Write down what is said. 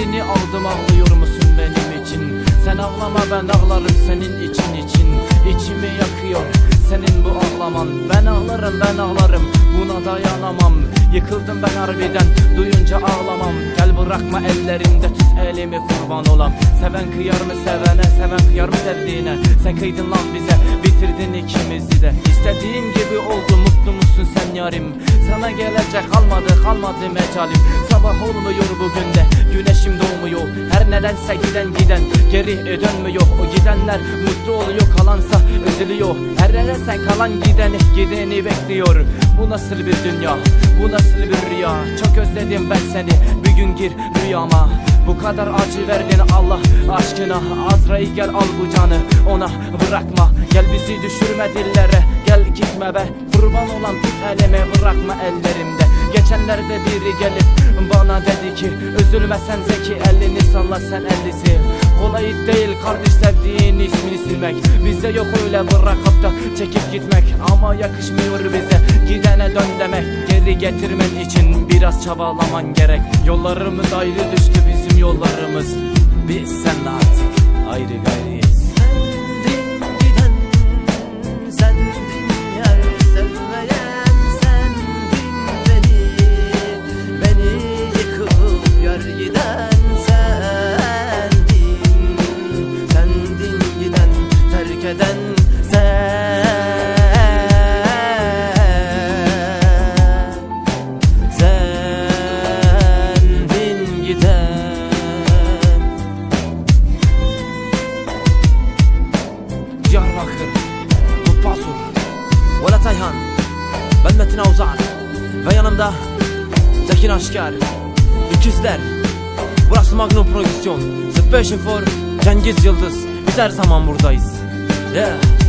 Haberini aldım ağlıyor musun benim için? Sen ağlama ben ağlarım senin için için. İçimi yakıyor senin bu ağlaman. Ben ağlarım ben ağlarım buna dayanamam. Yıkıldım ben harbiden duyunca ağlamam. Gel bırakma ellerimde tut elimi kurban olam. Seven kıyar mı sevene seven kıyar mı sevdiğine? Sen kıydın lan bize bitirdin ikimizi de. İstediğin gibi oldu mutlu musun sen yarim? Sana gelecek kalmadı kalmadı mecalim. Sabah olmuyor bugün de Her nedense giden giden geri dönmüyor. O gidenler mutlu oluyor kalansa üzülüyor. Her yere kalan gideni gideni bekliyor. Bu nasıl bir dünya? Bu nasıl bir rüya? Çok özledim ben seni. Bir gün gir rüyama. Bu kadar acı verdin Allah aşkına. Azrail gel al bu canı. Ona bırakma. Gel bizi düşürme dillere. Gel gitme be. Kurban olan tut elimi bırakma ellerimde Geçenlerde biri gelip bana dedi ki Üzülme sen zeki elini salla sen ellisi Kolay değil kardeş sevdiğin ismini silmek. Bizde yok öyle bırakıp da çekip gitmek. Ama yakışmıyor bize gidene dön demek. Geri getirmen için biraz çabalaman gerek. Yollarımız ayrı düştü bizim yollarımız. Biz senle artık ayrı gayrıyız Bu Basur Velat Ayhan Ben Metin Avzar Ve yanımda Zekin Aşkar İkizler Burası Magnum Prodüksiyon Special for Cengiz Yıldız Biz her zaman buradayız Yeah